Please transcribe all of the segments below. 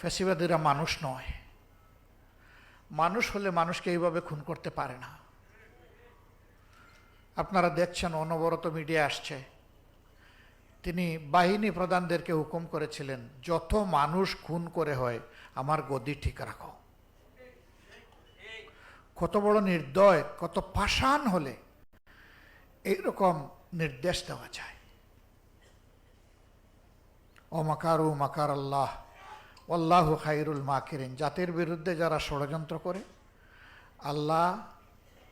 ফ্যাসিবাদীরা মানুষ নয়। মানুষ হলে মানুষকে এইভাবে খুন করতে পারে না। আপনারা দেখছেন, অনবরত মিডিয়া আসছে। তিনি বাহিনী প্রধানদেরকে হুকুম করেছিলেন, যত মানুষ খুন করে হয়, আমার গদি ঠিক রাখো। কত বড় নির্দয়, কত পাষাণ হলে এইরকম নির্দেশ দেওয়া যায়। অমাকার ও মাকারু মাকার আল্লাহ। আল্লাহ খাইরুল মাকিরিন, জাতির বিরুদ্ধে যারা ষড়যন্ত্র করে, আল্লাহ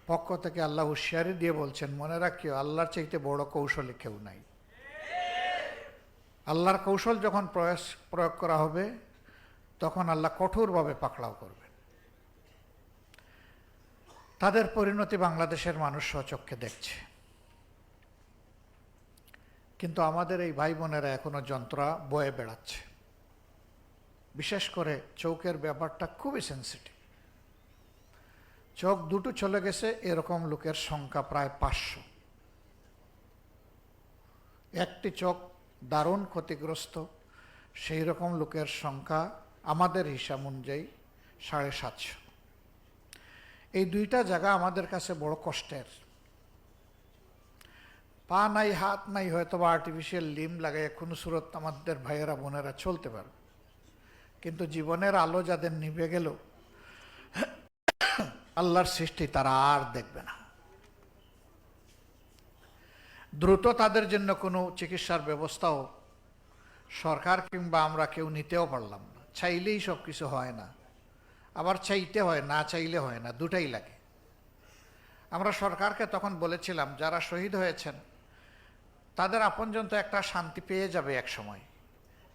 পক্ষ থেকে আল্লাহ হুঁশিয়ারি দিয়ে বলছেন, মনে রাখিও, আল্লাহর চাইতে বড় কৌশলে কেউ নাই। আল্লাহর কৌশল যখন প্রয়াস, প্রয়োগ করা হবে, তখন আল্লাহ কঠোরভাবে পাকড়াও করবেন। তাদের পরিণতি বাংলাদেশের মানুষ স্বচক্ষে দেখছে। কিন্তু আমাদের এই ভাই বোনেরা এখনও যন্ত্রা বয়ে বেড়াচ্ছে। বিশেষ করে চৌকের ব্যাপারটা খুবই সেন্সিটিভ চোখ দুটো চলে গেছে, এরকম লোকের সংখ্যা প্রায় পাঁচশো। একটি চোখ দারুণ ক্ষতিগ্রস্ত সেই রকম লোকের সংখ্যা আমাদের হিসাব অনুযায়ী সাড়ে সাতশো। এই দুইটা জায়গা আমাদের কাছে বড় কষ্টের। পা নাই, হাত নাই হয়তো বা আর্টিফিশিয়াল লিম লাগাই কোনো সুরত আমাদের ভাইয়েরা, বোনেরা চলতে পারবে। কিন্তু জীবনের আলো যাদের নিভে গেল, আল্লাহর সৃষ্টি তারা আর দেখবে না। দ্রুত তাদের জন্য কোনো চিকিৎসার ব্যবস্থাও সরকার কিংবা আমরা কেউ নিতেও পারলাম না। চাইলেই সব কিছু হয় না। আবার চাইতে হয়, না চাইলে হয় না, দুটাই লাগে। আমরা সরকারকে তখন বলেছিলাম, যারা শহীদ হয়েছেন, তাদের আপনজন তো একটা শান্তি পেয়ে যাবে এক সময়।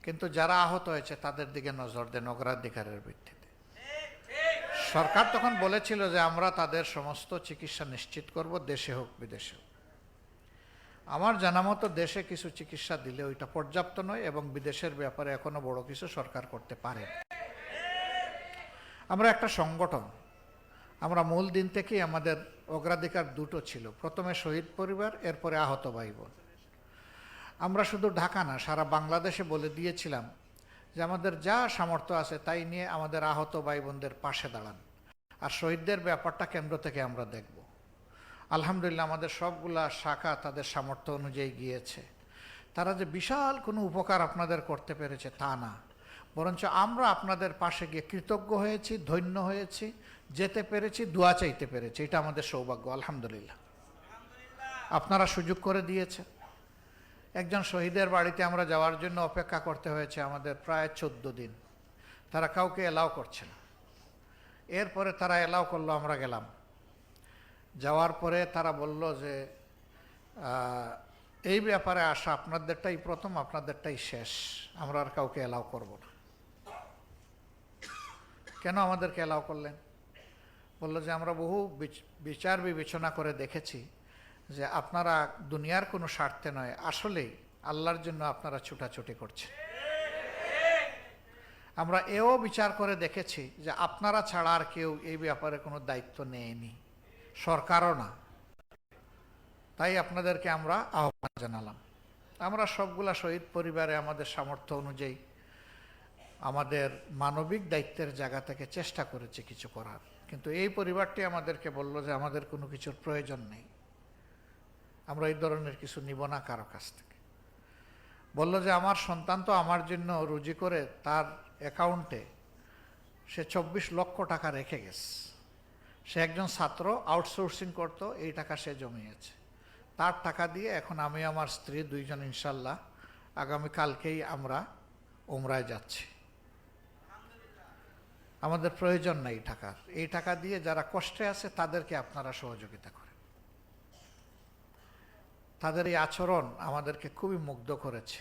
কিন্তু যারা আহত হয়েছে তাদের দিকে নজর দেন অগ্রাধিকারের ভিত্তিতে। সরকার তখন বলেছিল যে আমরা তাদের সমস্ত চিকিৎসা নিশ্চিত করব দেশে হোক বিদেশে হোক। আমার জানা মতো দেশে কিছু চিকিৎসা দিলে ওইটা পর্যাপ্ত নয় এবং বিদেশের ব্যাপারে এখনও বড় কিছু সরকার করতে পারে আমরা একটা সংগঠন। আমরা মূল দিন থেকেই আমাদের অগ্রাধিকার দুটো ছিল। প্রথমে শহীদ পরিবার এরপরে আহত ভাই বোন। আমরা শুধু ঢাকা না, সারা বাংলাদেশে বলে দিয়েছিলাম যে আমাদের যা সামর্থ্য আছে তাই নিয়ে আমাদের আহত ভাই বোনদের পাশে দাঁড়ান। আর শহীদদের ব্যাপারটা কেন্দ্র থেকে আমরা দেখব। আলহামদুলিল্লাহ আমাদের সবগুলা শাখা তাদের সামর্থ্য অনুযায়ী গিয়েছে। তারা যে বিশাল কোনো উপকার আপনাদের করতে পেরেছে তা না। বরঞ্চ আমরা আপনাদের পাশে গিয়ে কৃতজ্ঞ হয়েছি, ধন্য হয়েছি, যেতে পেরেছি, দোয়া চাইতে পেরেছি। এটা আমাদের সৌভাগ্য, আলহামদুলিল্লাহ। আপনারা সুযোগ করে দিয়েছেন। একজন শহীদের বাড়িতে আমরা যাওয়ার জন্য অপেক্ষা করতে হয়েছে আমাদের প্রায় চোদ্দ দিন। তারা কাউকে এলাও করছে না। এরপরে তারা এলাও করল, আমরা গেলাম। যাওয়ার পরে তারা বলল যে এই ব্যাপারে আসা আপনাদেরটাই প্রথম, আপনাদেরটাই শেষ। আমরা আর কাউকে এলাও করব না। কেন আমাদেরকে এলাও করলেন? বলল যে, আমরা বহু বিচার বিবেচনা করে দেখেছি। যে আপনারা দুনিয়ার কোনো স্বার্থে নয়, আসলেই আল্লাহর জন্য আপনারা ছুটাছুটি করছে আমরা এও বিচার করে দেখেছি যে আপনারা ছাড়া আর কেউ এই ব্যাপারে কোনো দায়িত্ব নেয়নি। সরকারও না। তাই আপনাদেরকে আমরা আহ্বান জানালাম। আমরা সবগুলা শহীদ পরিবারে আমাদের সামর্থ্য অনুযায়ী আমাদের মানবিক দায়িত্বের জায়গা থেকে চেষ্টা করেছি কিছু করার। কিন্তু এই পরিবারটি আমাদেরকে বলল যে আমাদের কোনো কিছুর প্রয়োজন নেই। আমরা এই ধরনের কিছু নিব না কারও কাছ থেকে। বলল যে, আমার সন্তান তো আমার জন্য রুজি করে তার অ্যাকাউন্টে সে চব্বিশ লক্ষ টাকা রেখে গেছে। সে একজন ছাত্র, আউটসোর্সিং করতো, এই টাকা সে জমিয়েছে। তার টাকা দিয়ে এখন আমি আমার স্ত্রী দুইজন ইনশাল্লাহ আগামীকালকেই আমরা ওমরায় যাচ্ছি। আমাদের প্রয়োজন নাই টাকার। এই টাকা দিয়ে যারা কষ্টে আছে তাদেরকে আপনারা সহযোগিতা করেন। তাদের এই আচরণ আমাদেরকে খুবই মুগ্ধ করেছে।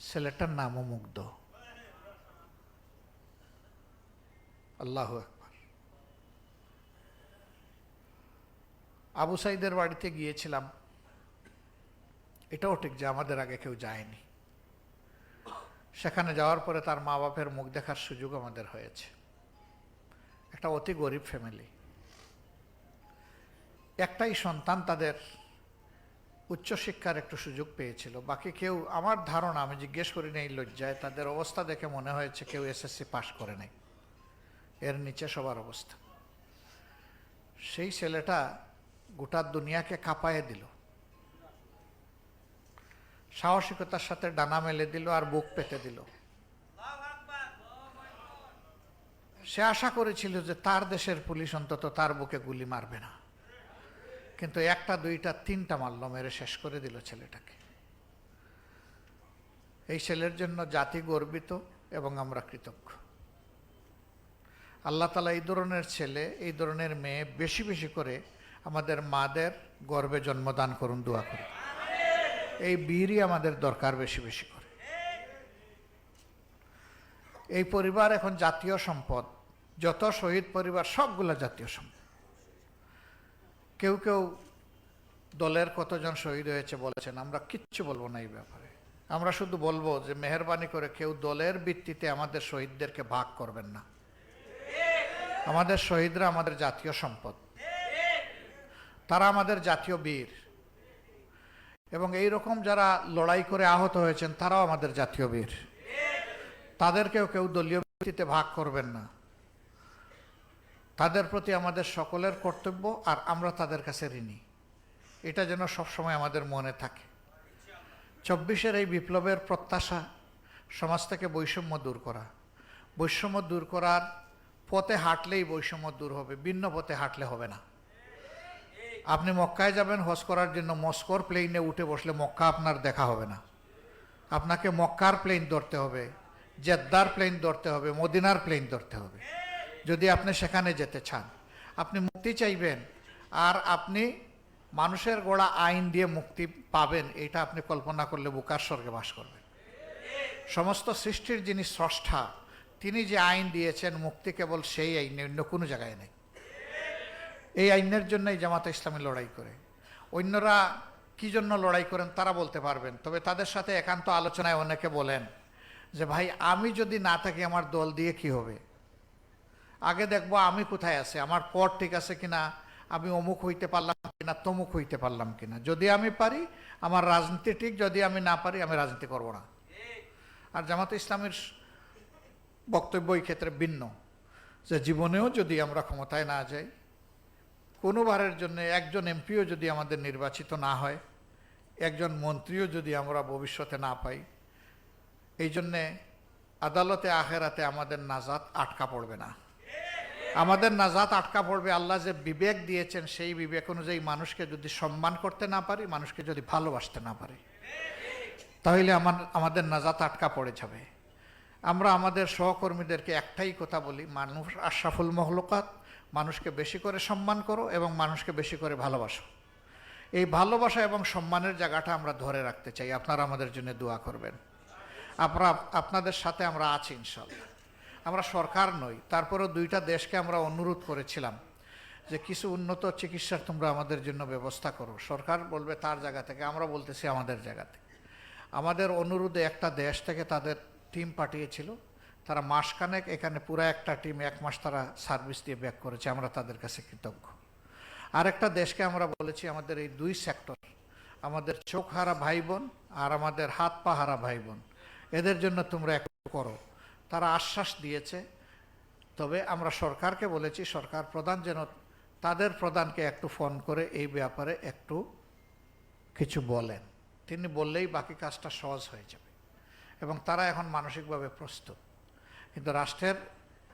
ছেলেটার নামও মুগ্ধ। আল্লাহ একবার আবু সাইদের বাড়িতে গিয়েছিলাম। এটাও ঠিক যে আমাদের আগে কেউ যায়নি। সেখানে যাওয়ার পরে তার মা বাপের মুখ দেখার সুযোগ আমাদের হয়েছে। একটা অতি গরিব ফ্যামিলি একটাই সন্তান তাদের উচ্চশিক্ষার একটু সুযোগ পেয়েছিল। বাকি কেউ, আমার ধারণা, আমি জিজ্ঞেস করি নাই লজ্জায়, তাদের অবস্থা দেখে মনে হয়েছে কেউ এসএসসি পাশ করে নাই। এর নিচে সবার অবস্থা। সেই ছেলেটা গোটা দুনিয়াকে কাঁপায়ে দিল। সাহসিকতার সাথে ডানা মেলে দিল আর বুক পেতে দিল। সে আশা করেছিল যে তার দেশের পুলিশ অন্তত তার বুকে গুলি মারবে না। কিন্তু একটা, দুইটা, তিনটা মারল, মেরে শেষ করে দিল ছেলেটাকে। এই ছেলের জন্য জাতি গর্বিত এবং আমরা কৃতজ্ঞ। আল্লাহ তালা এই ধরনের ছেলে, এই ধরনের মেয়ে বেশি বেশি করে আমাদের মাদের গর্বে জন্মদান করুন, দোয়া করুন। এই বীরই আমাদের দরকার বেশি বেশি করে। এই পরিবার এখন জাতীয় সম্পদ, যত শহীদ পরিবার, সবগুলা জাতীয় সম্পদ। কেউ কেউ দলের কতজন শহীদ হয়েছে বলেছেন, আমরা কিচ্ছু বলব না এই ব্যাপারে। আমরা শুধু বলব যে মেহরবানি করে কেউ দলের ভিত্তিতে আমাদের শহীদদেরকে ভাগ করবেন না। আমাদের শহীদরা আমাদের জাতীয় সম্পদ। তারা আমাদের জাতীয় বীর। এবং এই রকম যারা লড়াই করে আহত হয়েছেন, তারাও আমাদের জাতীয় বীর। তাদেরকেও কেউ দলীয় ভিত্তিতে ভাগ করবেন না। তাদের প্রতি আমাদের সকলের কর্তব্য আর আমরা তাদের কাছে ঋণী। এটা যেন সবসময় আমাদের মনে থাকে। চব্বিশের এই বিপ্লবের প্রত্যাশা সমাজ থেকে বৈষম্য দূর করা। বৈষম্য দূর করার পথে হাঁটলেই বৈষম্য দূর হবে, ভিন্ন পথে হাঁটলে হবে না। আপনি মক্কায় যাবেন, হজ করার জন্য মস্কোর প্লেনে উঠে বসলে মক্কা আপনার দেখা হবে না। আপনাকে মক্কার প্লেন ধরতে হবে, জেদ্দার প্লেন ধরতে হবে, মদিনার প্লেন ধরতে হবে। যদি আপনি সেখানে যেতে চান, আপনি মুক্তি চাইবেন, আর আপনি মানুষের গোড়া আইন দিয়ে মুক্তি পাবেন, এটা আপনি কল্পনা করলে বুকার স্বর্গে বাস করবেন। সমস্ত সৃষ্টির যিনি স্রষ্টা, তিনি যে আইন দিয়েছেন, মুক্তি কেবল সেই আইনে, অন্য কোনো জায়গায় নেই। এই আইনের জন্যই জামাতে ইসলামী লড়াই করে। অন্যরা কি জন্য লড়াই করেন তারা বলতে পারবেন, তবে তাদের সাথে একান্ত আলোচনায় অনেকে বলেন যে, ভাই, আমি যদি না থাকি, আমার দল দিয়ে কি হবে? আগে দেখব আমি কোথায় আছে, আমার পর ঠিক আছে কিনা, আমি অমুক হইতে পারলাম কিনা, তমুক হইতে পারলাম কিনা। যদি আমি পারি, আমার রাজনীতি ঠিক, যদি আমি না পারি, আমি রাজনীতি করব না। আর জামাত ইসলামের বক্তব্য এই ক্ষেত্রে ভিন্ন, যে জীবনেও যদি আমরা ক্ষমতায় না যাই, কোনোবারের জন্য একজন এমপিও যদি আমাদের নির্বাচিত না হয়, একজন মন্ত্রীও যদি আমরা ভবিষ্যতে না পাই, এই জন্যে আদালতে, আখেরাতে আমাদের নাজাত আটকা পড়বে না। আমাদের নাজাত আটকা পড়বে, আল্লাহ যে বিবেক দিয়েছেন, সেই বিবেক অনুযায়ী মানুষকে যদি সম্মান করতে না পারি, মানুষকে যদি ভালোবাসতে না পারি, তাহলে আমার, আমাদের নাজাত আটকা পড়ে যাবে। আমরা আমাদের সহকর্মীদেরকে একটাই কথা বলি, মানুষ আশরাফুল মহলকাত মানুষকে বেশি করে সম্মান করো এবং মানুষকে বেশি করে ভালোবাসো। এই ভালোবাসা এবং সম্মানের জায়গাটা আমরা ধরে রাখতে চাই, আপনারা আমাদের জন্য দোয়া করবেন। আপনারা, আপনাদের সাথে আমরা আছি ইনশাল্লাহ আমরা সরকার নই, তারপরেও দুইটা দেশকে আমরা অনুরোধ করেছিলাম যে কিছু উন্নত চিকিৎসার তোমরা আমাদের জন্য ব্যবস্থা করো। সরকার বলবে তার জায়গা থেকে, আমরা বলতেছি আমাদের জায়গা থেকে আমাদের অনুরোধে একটা দেশ থেকে তাদের টিম পাঠিয়েছিল, তারা মাসখানেক এখানে পুরো একটা টিম এক মাস তারা সার্ভিস দিয়ে ব্যাক করেছে, আমরা তাদের কাছে কৃতজ্ঞ। আরেকটা দেশকে আমরা বলেছি আমাদের এই দুই সেক্টর, আমাদের চোখ হারা ভাই বোন আর আমাদের হাত পা হারা ভাই বোন, এদের জন্য তোমরা একটু করো। তারা আশ্বাস দিয়েছে। তবে আমরা সরকারকে বলেছি, সরকার প্রধান যেন তাদের প্রধানকে একটু ফোন করে এই ব্যাপারে একটু কিছু বলেন। তিনি বললেই বাকি কাজটা সহজ হয়ে যাবে। এবং তারা এখন মানসিকভাবে প্রস্তুত। কিন্তু রাষ্ট্রের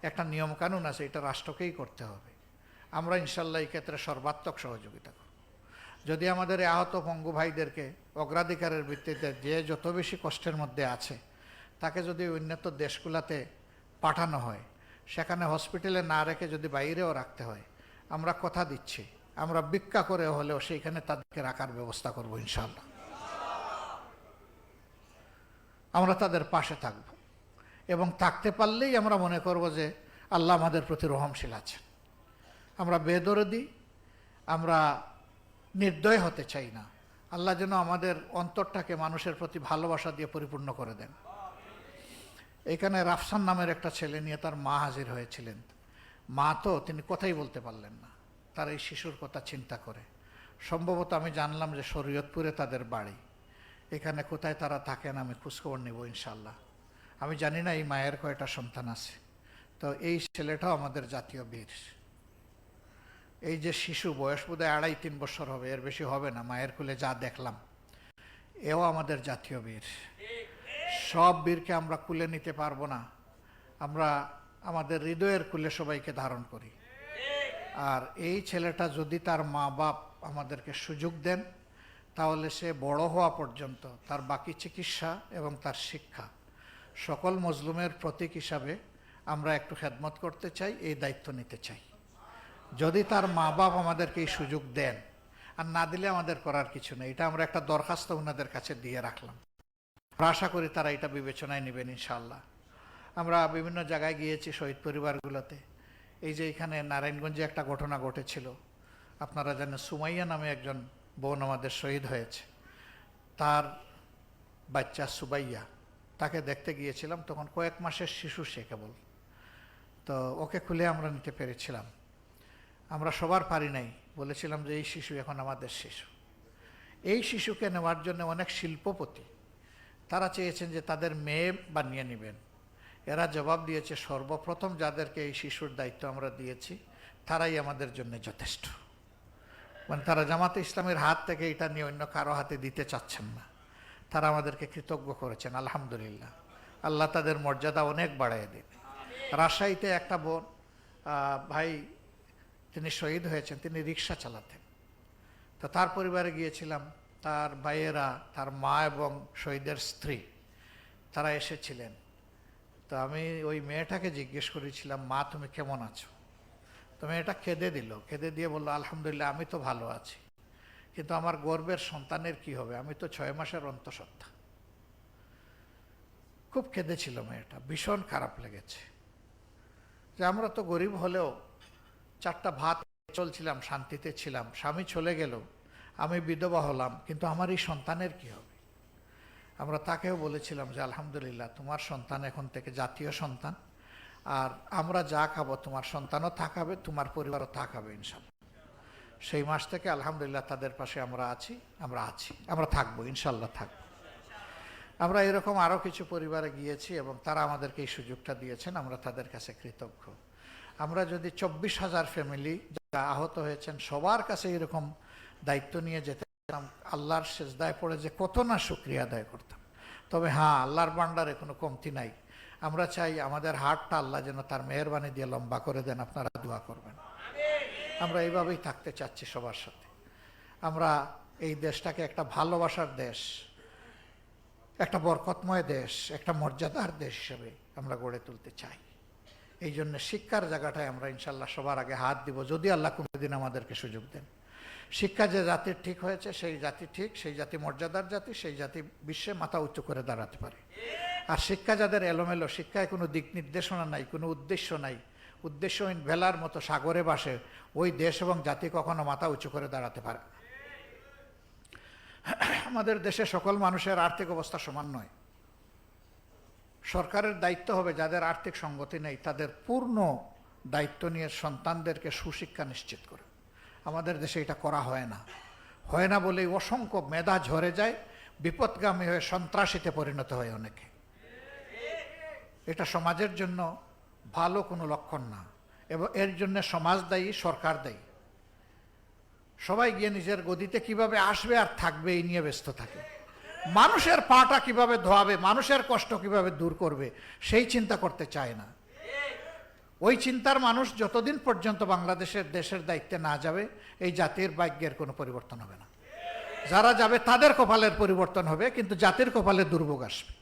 একটা নিয়মকানুন আছে, এটা রাষ্ট্রকেই করতে হবে। আমরা ইনশাল্লাহ এই ক্ষেত্রে সর্বাত্মক সহযোগিতা করব। যদি আমাদের আহত পঙ্গু ভাইদেরকে অগ্রাধিকারের ভিত্তিতে যে যত বেশি কষ্টের মধ্যে আছে তাকে যদি উন্নত দেশগুলাতে পাঠানো হয়, সেখানে হসপিটালে না রেখে যদি বাইরেও রাখতে হয়, আমরা কথা দিচ্ছি। আমরা ভিক্ষা করে হলেও সেইখানে তাদেরকে রাখার ব্যবস্থা করব ইনশাল্লাহ আমরা তাদের পাশে থাকব। এবং থাকতে পারলেই আমরা মনে করব যে আল্লাহ আমাদের প্রতি রহমশীল আছেন। আমরা বেদরদি, আমরা নির্দয় হতে চাই না। আল্লাহ যেন আমাদের অন্তরটাকে মানুষের প্রতি ভালোবাসা দিয়ে পরিপূর্ণ করে দেন। এখানে রাফসান নামের একটা ছেলে নিয়ে তার মা হাজির হয়েছিলেন। মা তো তিনি কথাই বলতে পারলেন না। তার এই শিশুর কথা চিন্তা করে। সম্ভবত আমি জানলাম যে শরীয়তপুরে তাদের বাড়ি। এখানে কোথায় তারা থাকেন আমি খোঁজখবর নেব ইনশাল্লাহ আমি জানি না এই মায়ের কয়টা সন্তান আছে। তো এই ছেলেটাও আমাদের জাতীয় বীর। এই যে শিশু বয়স বোধহয় আড়াই তিন বছর হবে, এর বেশি হবে না। মায়ের কুলে যা দেখলাম, এও আমাদের জাতীয় বীর। সব বীরকে আমরা কুলে নিতে পারব না। আমরা আমাদের হৃদয়ের কুলে সবাইকে ধারণ করি। আর এই ছেলেটা যদি তার মা বাপ আমাদেরকে সুযোগ দেন, তাহলে সে বড় হওয়া পর্যন্ত তার বাকি চিকিৎসা এবং তার শিক্ষা সকল মজলুমের প্রতীক হিসাবে আমরা একটু খেদমত করতে চাই, এই দায়িত্ব নিতে চাই। যদি তার মা বাপ আমাদেরকে এই সুযোগ দেন, আর না দিলে আমাদের করার কিছু নেই। এটা আমরা একটা দরখাস্ত ওনাদের কাছে দিয়ে রাখলাম। আমরা আশা করি তারা এটা বিবেচনায় নেবেন ইনশাল্লাহ আমরা বিভিন্ন জায়গায় গিয়েছি শহীদ পরিবারগুলোতে। এই যে এখানে নারায়ণগঞ্জে একটা ঘটনা ঘটেছিল। আপনারা জানেন সুমাইয়া নামে একজন বোন আমাদের শহীদ হয়েছে। তার বাচ্চা সুবাইয়া তাকে দেখতে গিয়েছিলাম, তখন কয়েক মাসের শিশু সে কেবল। তো ওকে খুলে আমরা নিতে পেরেছিলাম। আমরা সবার পারি নাই, বলেছিলাম যে এই শিশু এখন আমাদের শিশু। এই শিশুকে নেওয়ার জন্য অনেক শিল্পপতি তারা চেয়েছেন যে তাদের মেয়ে বানিয়ে নেবেন। এরা জবাব দিয়েছে, সর্বপ্রথম যাদেরকে এই শিশুর দায়িত্ব আমরা দিয়েছি, তারাই আমাদের জন্য যথেষ্ট। মানে তারা জামাতে ইসলামের হাত থেকে এটা নিয়ে অন্য কারও হাতে দিতে চাচ্ছেন না। তারা আমাদেরকে কৃতজ্ঞ করেছেন, আলহামদুলিল্লাহ। আল্লাহ তাদের মর্যাদা অনেক বাড়াই দিন। রাজশাহীতে একটা বোন ভাই, তিনি শহীদ হয়েছেন, তিনি রিক্সা চালাতেন। তো তার পরিবারে গিয়েছিলাম তার ভাইয়েরা, তার মা এবং শহীদের স্ত্রী, তারা এসেছিলেন। তো আমি ওই মেয়েটাকে জিজ্ঞেস করেছিলাম, মা, তুমি কেমন আছো? তো মেয়েটা কেঁদে দিল। কেঁদে দিয়ে বলল, আলহামদুলিল্লাহ, আমি তো ভালো আছি। কিন্তু আমার গর্বের সন্তানের কি হবে? আমি তো ছয় মাসের অন্তঃসত্ত্বা। খুব কেঁদেছিল মেয়েটা। ভীষণ খারাপ লেগেছে। যে আমরা তো গরিব হলেও চারটা ভাত চলছিলাম, শান্তিতে ছিলাম। স্বামী চলে গেল। আমি বিধবা হলাম, কিন্তু আমার এই সন্তানের কি হবে? আমরা তাকেও বলেছিলাম যে, আলহামদুলিল্লাহ, তোমার সন্তান এখন থেকে জাতীয় সন্তান, আর আমরা যা খাব তোমার সন্তানও থাকাবে, তোমার পরিবারও থাকাবে ইনশাল্লাহ সেই মাস থেকে আলহামদুলিল্লাহ তাদের পাশে আমরা আছি আমরা আছি, আমরা থাকব ইনশাল্লাহ থাকব। আমরা এরকম আরও কিছু পরিবারে গিয়েছি এবং তারা আমাদেরকে এই সুযোগটা দিয়েছেন, আমরা তাদের কাছে কৃতজ্ঞ। আমরা যদি চব্বিশ হাজার ফ্যামিলি যারা আহত হয়েছেন, সবার কাছে এরকম দায়িত্ব নিয়ে যেতে আল্লাহর সেজদায় পড়ে যে কত না শুক্রিয়া আদায় করতাম। তবে হ্যাঁ আল্লাহর বান্ডারে কোনো কমতি নাই। আমরা চাই আমাদের হাটটা আল্লাহ যেন তার মেহরবানি দিয়ে লম্বা করে দেন, আপনারা দোয়া করবেন। আমরা এইভাবেই থাকতে চাচ্ছি সবার সাথে। আমরা এই দেশটাকে একটা ভালোবাসার দেশ, একটা বরকতময় দেশ, একটা মর্যাদার দেশ হিসেবে আমরা গড়ে তুলতে চাই। এই জন্য শিক্ষার জায়গাটায় আমরা ইনশাল্লাহ সবার আগে হাত দিব, যদি আল্লাহ কোনোদিন আমাদেরকে সুযোগ দেন। শিক্ষা যে জাতির ঠিক হয়েছে, সেই জাতি ঠিক, সেই জাতি মর্যাদার জাতি, সেই জাতি বিশ্বে মাথা উঁচু করে দাঁড়াতে পারে। আর শিক্ষা যাদের এলোমেলো, শিক্ষায় কোনো দিক নির্দেশনা নাই, কোনো উদ্দেশ্য নাই, উদ্দেশ্যহীন ভেলার মতো সাগরে বাসে, ওই দেশ এবং জাতি কখনো মাথা উঁচু করে দাঁড়াতে পারে। আমাদের দেশে সকল মানুষের আর্থিক অবস্থা সমান নয়। সরকারের দায়িত্ব হবে যাদের আর্থিক সঙ্গতি নেই, তাদের পূর্ণ দায়িত্ব নিয়ে সন্তানদেরকে সুশিক্ষা নিশ্চিত করে। আমাদের দেশে এটা করা হয় না। হয় না বলেই অসংখ্য মেধা ঝরে যায়, বিপদগামী হয়ে সন্ত্রাসীতে পরিণত হয় অনেকে। এটা সমাজের জন্য ভালো কোনো লক্ষণ না। এবং এর জন্য সমাজ দায়ী, সরকার দায়ী। সবাই গিয়ে নিজের গদিতে কীভাবে আসবে আর থাকবে, এই নিয়ে ব্যস্ত থাকে। মানুষের পাটা কীভাবে ধোয়াবে, মানুষের কষ্ট কীভাবে দূর করবে, সেই চিন্তা করতে চায় না। ওই চিন্তার মানুষ যতদিন পর্যন্ত বাংলাদেশের দেশের দায়িত্বে না যাবে, এই জাতির ভাগ্যের কোনো পরিবর্তন হবে না। যারা যাবে তাদের কপালের পরিবর্তন হবে, কিন্তু জাতির কপালে দুর্ভোগ আসবে।